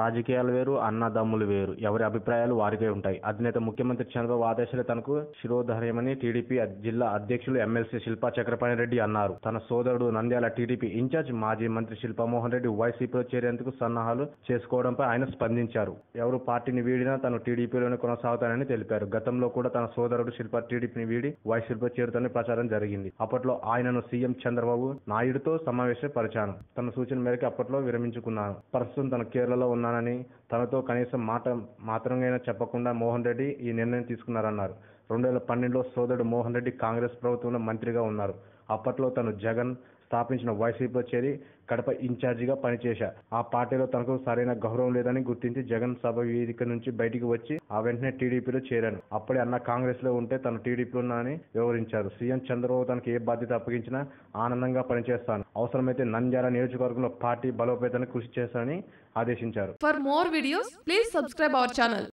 రాజకీయాలు వేరు అన్నదమ్ములు వేరు. ఎవరి అభిప్రాయాలు వారికే ఉంటాయి. అధినేత ముఖ్యమంత్రి చంద్రబాబు ఆదేశాలు తనకు శిరోధర్యమని టీడీపీ జిల్లా అధ్యక్షులు ఎమ్మెల్సీ శిల్పా చక్రపాణి రెడ్డి అన్నారు. తన సోదరుడు నంద్యాల టీడీపీ ఇన్ఛార్జ్ మాజీ మంత్రి శిల్పామోహన్ రెడ్డి వైసీపీలో చేరేందుకు సన్నాహాలు చేసుకోవడంపై ఆయన స్పందించారు. ఎవరు పార్టీని వీడినా తను టీడీపీలోనే కొనసాగుతానని తెలిపారు. గతంలో కూడా తన సోదరుడు శిల్ప టీడీపీని వీడి వైసీపీలో చేరుతానని ప్రచారం జరిగింది. అప్పట్లో ఆయనను సీఎం చంద్రబాబు నాయుడుతో సమావేశపరిచాను. తన సూచన మేరకు అప్పట్లో విరమించుకున్నాను. ప్రస్తుతం తన కేరళలో చేస్తున్నానని తనతో కనీసం మాట మాత్రంగా చెప్పకుండా మోహన్ రెడ్డి ఈ నిర్ణయం తీసుకున్నారన్నారు. రెండు వేల పన్నెండులో సోదరుడు మోహన్ రెడ్డి కాంగ్రెస్ ప్రభుత్వంలో మంత్రిగా ఉన్నారు. అప్పట్లో తను జగన్ స్థాపించిన వైసీపీలో చేరి కడప ఇన్ఛార్జిగా పనిచేశా. ఆ పార్టీలో తనకు సరైన గౌరవం లేదని గుర్తించి జగన్ సభ వేదిక నుంచి బయటికి వచ్చి ఆ వెంటనే టీడీపీలో చేరాను. అప్పుడే అన్న కాంగ్రెస్లో ఉంటే తను టీడీపీలో ఉన్నానని వివరించారు. సీఎం చంద్రబాబు తనకు ఏ బాధ్యత అప్పగించినా ఆనందంగా పనిచేస్తాను. అవసరమైతే నంద్యాల నియోజకవర్గంలో పార్టీ బలోపేతానికి కృషి చేస్తానని ఆదేశించారు. For more videos please subscribe our channel